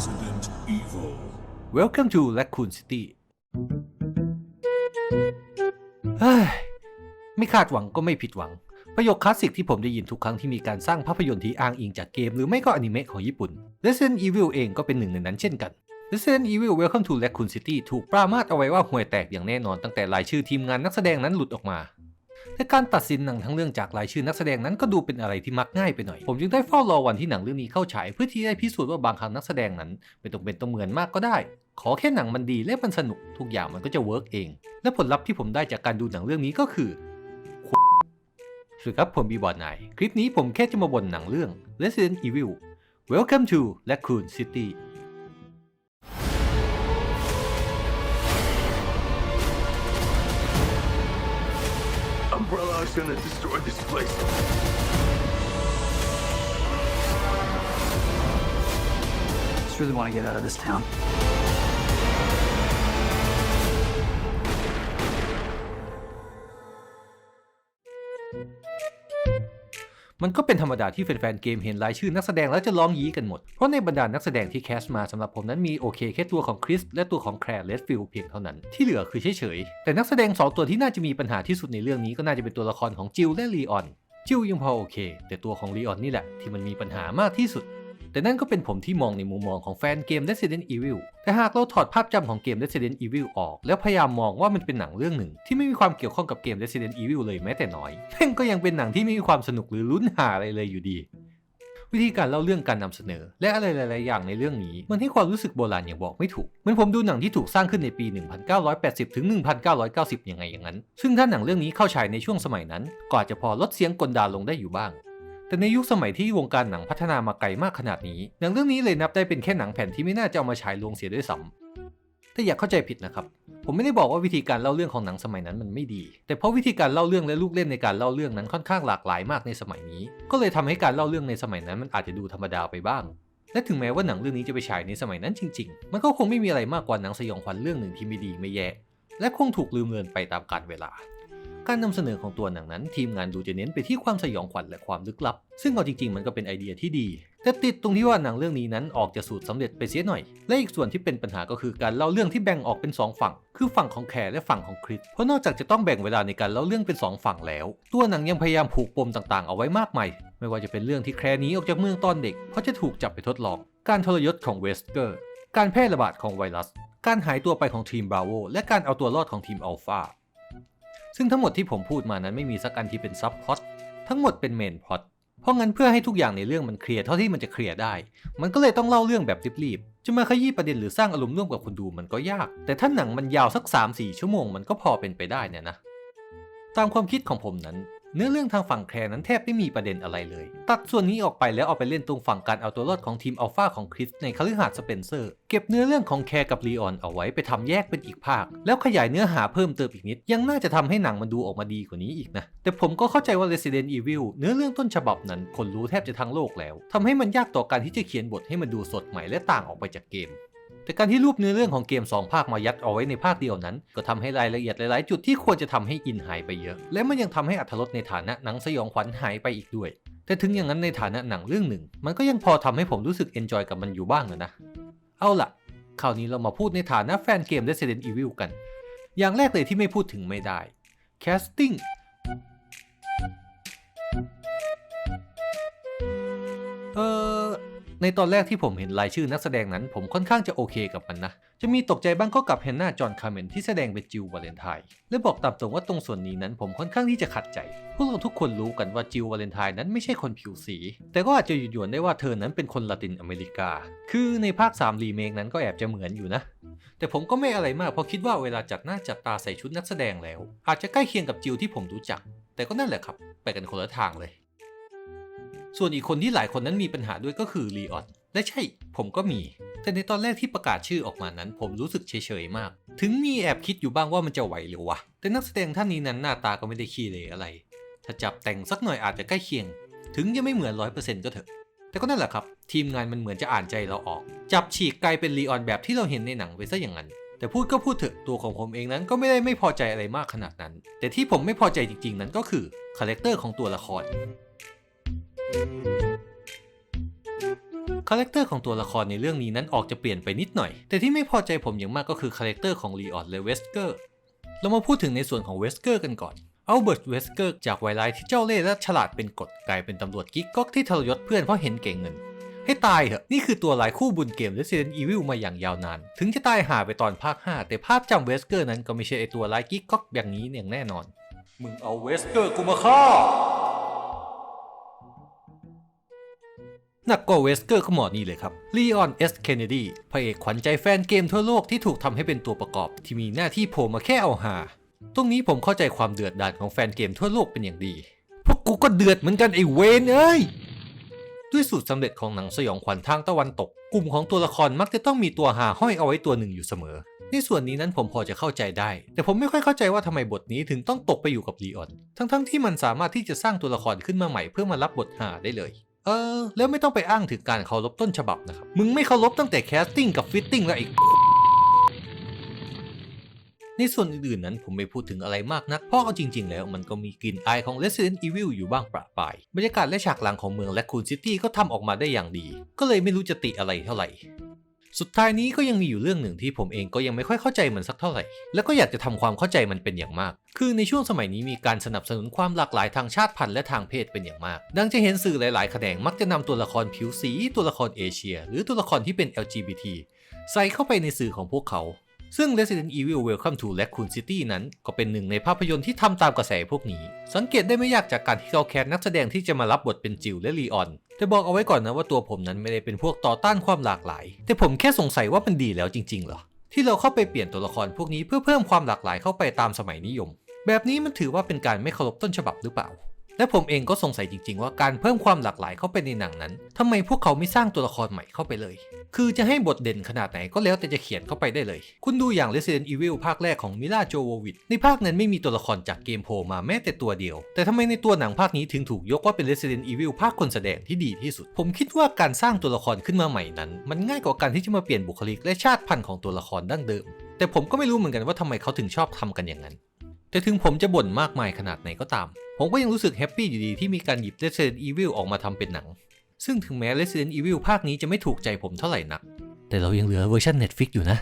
Resident Evil. Welcome to Raccoon City เฮ้ยไม่คาดหวังก็ไม่ผิดหวัง ประโยคคลาสสิกที่ผมได้ยินทุกครั้งที่มีการสร้างภาพยนตร์ที่อ้างอิงจากเกมหรือไม่ก็อนิเมะของญี่ปุ่น Resident Evil เองก็เป็นหนึ่งในนั้นเช่นกัน Resident Evil Welcome to Raccoon City ถูกปรามาสเอาไว้ว่าห่วยแตกอย่างแน่นอนตั้งแต่รายชื่อทีมงานนักแสดงนั้นหลุดออกมา แต่การตัดสินหนังทั้งเรื่องจากรายชื่อนักแสดงนั้นก็ดูเป็นอะไรที่มักง่ายไปหน่อย ผมจึงได้เฝ้ารอวันที่หนังเรื่องนี้เข้าฉายเพื่อที่ได้พิสูจน์ว่าบางครั้งนักแสดงนั้นไม่ต้องเป็นต้องเหมือนมากก็ได้ ขอแค่หนังมันดีและมันสนุกทุกอย่างมันก็จะเวิร์กเอง และผลลัพธ์ที่ผมได้จากการดูหนังเรื่องนี้ก็คือสวัสดีครับผมบีบอดนายคลิปนี้ผมแค่จะมาบ่นหนังเรื่อง Resident Evil Welcome to Raccoon City Is gonna destroy this place. just really want to get out of this town. มันก็เป็นธรรมดาที่แฟนๆเกมเห็นรายชื่อนักแสดงแล้วจะร้องยี้กันหมด เพราะในบรรดานักแสดงที่แคสต์มาสำหรับผมนั้นมีโอเคแค่ตัวของคริสและตัวของแคร์เลสฟิลเพียงเท่านั้นที่เหลือคือเฉยๆ แต่นักแสดง 2 ตัวที่น่าจะมีปัญหาที่สุดในเรื่องนี้ก็น่าจะเป็นตัวละครของจิลและลีออนจิลยังพอโอเค แต่ตัวของลีออนนี่แหละที่มันมีปัญหามากที่สุด แต่นั่นก็เป็นผมที่มองในมุมมองของแฟนเกม Resident Evil แต่หากเราถอดภาพจำของเกม Resident Evil ออก แล้วพยายามมองว่ามันเป็นหนังเรื่องหนึ่ง ที่ไม่มีความเกี่ยวข้องกับเกม Resident Evil เลยแม้แต่น้อยแม่งก็ยังเป็นหนังที่ไม่มีความสนุกหรือลุ้นหาอะไรเลยอยู่ดีวิธีการเล่าเรื่องการนำเสนอ และอะไรหลาย ๆ อย่างในเรื่องนี้ มันให้ความรู้สึกโบราณอย่างบอกไม่ถูก เหมือนผมดูหนังที่ถูกสร้างขึ้นในปี 1980 ถึง 1990 ยังไงอย่างนั้น ซึ่งถ้าหนังเรื่องนี้เข้าฉายในช่วงสมัยนั้น ก็อาจจะพอลดเสียงกลดาลงได้อยู่บ้าง แต่ในยุคสมัยที่วงการหนังพัฒนามาไกลมากขนาดนี้หนังเรื่องนี้เลยนับได้เป็นแค่หนังแผ่นที่ไม่น่าจะเอามาฉายลงเสียด้วยซ้ำแต่อย่าเข้าใจผิดนะครับ ผมไม่ได้บอกว่าวิธีการเล่าเรื่องของหนังสมัยนั้นมันไม่ดี แต่เพราะวิธีการเล่าเรื่องและลูกเล่นในการเล่าเรื่องนั้นค่อนข้างหลากหลายมากในสมัยนี้ ก็เลยทำให้การเล่าเรื่องในสมัยนั้นมันอาจจะดูธรรมดาไปบ้าง และถึงแม้ว่าหนังเรื่องนี้จะไปฉายในสมัยนั้นจริง ๆ มันก็คงไม่มีอะไรมากกว่าหนังสยองขวัญเรื่องหนึ่งที่ไม่ดีไม่แย่และคงถูกลืมเลือนไปตามกาลเวลา การนำเสนอของตัวหนังนั้น ทีมงานดูจะเน้นไปที่ความสยองขวัญและความลึกลับ ซึ่งเอาจริงๆ มันก็เป็นไอเดียที่ดี แต่ติดตรงที่ว่าหนังเรื่องนี้นั้นออกจะสูตรสำเร็จไปเสียหน่อย และอีกส่วนที่เป็นปัญหาก็คือการเล่าเรื่องที่แบ่งออกเป็น 2 ฝั่ง คือฝั่งของแคร์และฝั่งของคริสเพราะนอกจากจะต้องแบ่งเวลาในการเล่าเรื่องเป็น 2 ฝั่งแล้ว ตัวหนังยังพยายามผูกปมต่างๆ เอาไว้มากมายไม่ว่าจะเป็นเรื่องที่แคร์หนี้ออกจากเมืองตอนเด็กเพราะจะถูกจับไปทดลอง การทรยศของเวสเกอร์ การแพร่ระบาดของไวรัส การหายตัวไปของทีมบราโวและการเอาตัวรอดของทีมอัลฟา ซึ่งทั้งหมดที่ผมพูดมานั้นไม่มีสักอันที่เป็นซับพล็อตทั้งหมดเป็นเมนพล็อตเพราะงั้นเพื่อให้ทุกอย่างในเรื่องมันเคลียร์เท่าที่มันจะเคลียร์ได้ มันก็เลยต้องเล่าเรื่องแบบรีบๆ จะมาขยี้ประเด็นหรือสร้างอารมณ์ร่วมกับคนดูมันก็ยาก แต่ถ้าหนังมันยาวสัก 3-4 ชั่วโมงมันก็พอเป็นไปได้เนี่ยนะ ตามความคิดของผมนั้น เนื้อเรื่องทางฝั่งแคร์นั้นแทบไม่มีประเด็นอะไรเลย ตัดส่วนนี้ออกไปแล้วเอาไปเล่นตรงฝั่งการเอาตัวรอดของทีมอัลฟาของคริสในคฤหาสน์สเปนเซอร์ เก็บเนื้อเรื่องของแคร์กับลีออนเอาไว้ไปทำแยกเป็นอีกภาค แล้วขยายเนื้อหาเพิ่มเติมอีกนิด ยังน่าจะทำให้หนังมันดูออกมาดีกว่านี้อีกนะ แต่ผมก็เข้าใจว่า Resident Evil เนื้อเรื่องต้นฉบับนั้นคนรู้แทบจะทั้งโลกแล้วทำให้มันยากต่อการที่จะเขียนบทให้มันดูสดใหม่และต่างออกไปจากเกม แต่การที่รูปเนื้อเรื่องของเกม 2 ภาคมายัดเอาไว้ในภาคเดียวนั้น ก็ทำให้รายละเอียดหลาย ๆ จุดที่ควรจะทำให้อินหายไปเยอะ และมันยังทำให้อัธรสในฐานะหนังสยองขวัญหายไปอีกด้วย แต่ถึงอย่างนั้นในฐานะหนังเรื่องหนึ่ง มันก็ยังพอทำให้ผมรู้สึกเอนจอยกับมันอยู่บ้างนะนะ เอาล่ะคราวนี้เรามาพูดในฐานะแฟนเกม Resident Evil กัน อย่างแรกเลยที่ไม่พูดถึงไม่ได้ casting เออ ในตอนแรกที่ผมเห็นรายชื่อนักแสดงนั้น ผมค่อนข้างจะโอเคกับมันนะ จะมีตกใจบ้างก็กับเฮนนาจอห์นคาร์เมนที่แสดงเป็นจิลวาเลนไทน์และบอกตามตรงว่าตรงส่วนนี้นั้นผมค่อนข้างที่จะขัดใจ พวกเราทุกคนรู้กันว่าจิลวาเลนไทน์นั้นไม่ใช่คนผิวสี แต่ก็อาจจะหยุดหยวนได้ว่าเธอนั้นเป็นคนละตินอเมริกา คือในภาค3รีเมคนั้นก็แอบจะเหมือนอยู่นะ แต่ผมก็ไม่อะไรมากเพราะคิดว่าเวลาจัดหน้าจัดตาใส่ชุดนักแสดงแล้ว อาจจะใกล้เคียงกับจิลที่ผมรู้จัก แต่ก็นั่นแหละครับ ไปกันคนละทางเลย ส่วนอีกคนที่หลายคนนั้นมีปัญหาด้วยก็คือลีออนและใช่ผมก็มี แต่ในตอนแรกที่ประกาศชื่อออกมานั้น ผมรู้สึกเฉยๆมาก ถึงมีแอบคิดอยู่บ้างว่ามันจะไหวหรือวะ แต่นักแสดงท่านนี้นั้นหน้าตาก็ไม่ได้ขี้เหร่อะไร ถ้าจับแต่งสักหน่อยอาจจะใกล้เคียง ถึงจะไม่เหมือนร้อยเปอร์เซ็นต์ก็เถอะ แต่ก็นั่นแหละครับ ทีมงานมันเหมือนจะอ่านใจเราออก จับฉีกกลายเป็นลีออนแบบที่เราเห็นในหนังไปซะอย่างนั้น แต่พูดก็พูดเถอะ ตัวของผมเองนั้นก็ไม่ได้ไม่พอใจอะไรมากขนาดนั้น แต่ที่ผมไม่พอใจจริงๆ นั้นก็คือคาแรคเตอร์ของตัวละคร คาแรคเตอร์ของตัวละครในเรื่องนี้นั้นออกจะเปลี่ยนไปนิดหน่อย แต่ที่ไม่พอใจผมอย่างมากก็คือคาแรคเตอร์ของลีออนแลเวสเกอร์ เรามาพูดถึงในส่วนของเวสเกอร์กันก่อนอัลเบิร์ตเวสเกอร์จากไวไลท์ที่เจ้าเล่ห์และฉลาดเป็นกฎกลายเป็นตำรวจกิ๊กก๊อกที่ทรยศเพื่อนเพราะเห็นเก่งเงิน ให้ตายเถอะนี่คือตัวลายคู่บุญเกม Resident Evil มาอย่างยาวนาน ถึงจะตายหาไปตอนภาค 5 แต่ภาพจำเวสเกอร์นั้นก็ไม่ใช่ไอตัวลายกิ๊กก๊อกอย่างนี้อย่างแน่นอน มึงเอาเวสเกอร์กูมาฆ่า หนักกว่าเวสเกอร์ก็หมอนี่เลยครับลีออนเอสเคนเนดีพระเอกขวัญใจแฟนเกมทั่วโลกที่ถูกทำให้เป็นตัวประกอบ ที่มีหน้าที่โผล่มาแค่เอาหา ตรงนี้ผมเข้าใจความเดือดดาลของแฟนเกมทั่วโลกเป็นอย่างดี พวกกูก็เดือดเหมือนกันไอ้เวนเอ้ยด้วยสูตรสำเร็จของหนังสยองขวัญทางตะวันตก กลุ่มของตัวละครมักจะต้องมีตัวหาห้อยเอาไว้ตัวหนึ่งอยู่เสมอ ในส่วนนี้นั้นผมพอจะเข้าใจได้ แต่ผมไม่ค่อยเข้าใจว่าทำไมบทนี้ถึงต้องตกไปอยู่กับลีออน ทั้งๆที่มันสามารถที่จะสร้างตัวละครขึ้นมาใหม่เพื่อมารับบทหาได้เลย เออแล้วไม่ต้องไปอ้างถึงการเคารพต้นฉบับนะครับ มึงไม่เคารพตั้งแต่แคสติ้งกับฟิตติ้งแล้วอีกในส่วนอื่นๆนั้นผมไม่พูดถึงอะไรมากนัก เพราะเอาจริงๆ แล้วมันก็มีกลิ่นอายของ Resident Evil อยู่บ้างประปราย บรรยากาศและฉากหลังของเมืองและคูนซิตี้ก็ทำออกมาได้อย่างดี ก็เลยไม่รู้จะติอะไรเท่าไหร่ สุดท้ายนี้ก็ยังมีอยู่เรื่องหนึ่งที่ผมเองก็ยังไม่ค่อยเข้าใจมันสักเท่าไหร่ และก็อยากจะทำความเข้าใจมันเป็นอย่างมาก คือในช่วงสมัยนี้มีการสนับสนุนความหลากหลายทางชาติพันธุ์และทางเพศเป็นอย่างมาก ดังจะเห็นสื่อหลายๆ แขนงมักจะนำตัวละครผิวสี ตัวละครเอเชีย หรือตัวละครที่เป็น LGBT ใส่เข้าไปในสื่อของพวกเขา ซึ่ง Resident Evil Welcome to Raccoon City นั้น ก็เป็นหนึ่งในภาพยนตร์ที่ทำตามกระแสพวกนี้ สังเกตได้ไม่ยากจากการที่เขาแคสนักแสดงที่จะมารับบทเป็นจิลและลีออน แต่บอกเอาไว้ก่อนนะว่าตัวผมนั้นไม่ได้เป็นพวกต่อต้านความหลากหลาย แต่ผมแค่สงสัยว่ามันดีแล้วจริงๆเหรอ ที่เราเข้าไปเปลี่ยนตัวละครพวกนี้เพื่อเพิ่มความหลากหลายเข้าไปตามสมัยนิยม แบบนี้มันถือว่าเป็นการไม่เคารพต้นฉบับหรือเปล่า และผมเองก็สงสัยจริง ๆ ว่าการเพิ่มความหลากหลายเข้าไปในหนังนั้นทำไมพวกเขาไม่สร้างตัวละครใหม่เข้าไปเลย คือจะให้บทเด่นขนาดไหนก็แล้วแต่จะเขียนเข้าไปได้เลย คุณดูอย่าง Resident Evil ภาคแรกของมิลาโจโววิชในภาคนั้นไม่มีตัวละครจากเกมโผล่มาแม้แต่ตัวเดียว แต่ทำไมในตัวหนังภาคนี้ถึงถูกยกว่าเป็น Resident Evil ภาคคนแสดงที่ดีที่สุด ผมคิดว่าการสร้างตัวละครขึ้นมาใหม่นั้น มันง่ายกว่าการที่จะมาเปลี่ยนบุคลิกและชาติพันธุ์ของตัวละครดั้งเดิม แต่ผมก็ไม่รู้เหมือนกันว่าทำไมเขาถึงชอบทำกันอย่างนั้น แต่ถึงผมจะบ่นมากมายขนาดไหนก็ตาม ผมก็ยังรู้สึกแฮปปี้อยู่ดีที่มีการหยิบ Resident Evil ออกมาทำเป็นหนัง ซึ่งถึงแม้ Resident Evil ภาคนี้จะไม่ถูกใจผมเท่าไหร่นัก แต่เรายังเหลือเวอร์ชัน Netflix อยู่นะ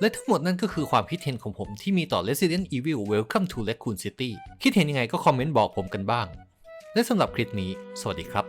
และทั้งหมดนั่นก็คือความคิดเห็นของผมที่มีต่อ Resident Evil Welcome to Raccoon City คิดเห็นยังไงก็คอมเมนต์บอกผมกันบ้าง และสำหรับคลิปนี้ สวัสดีครับ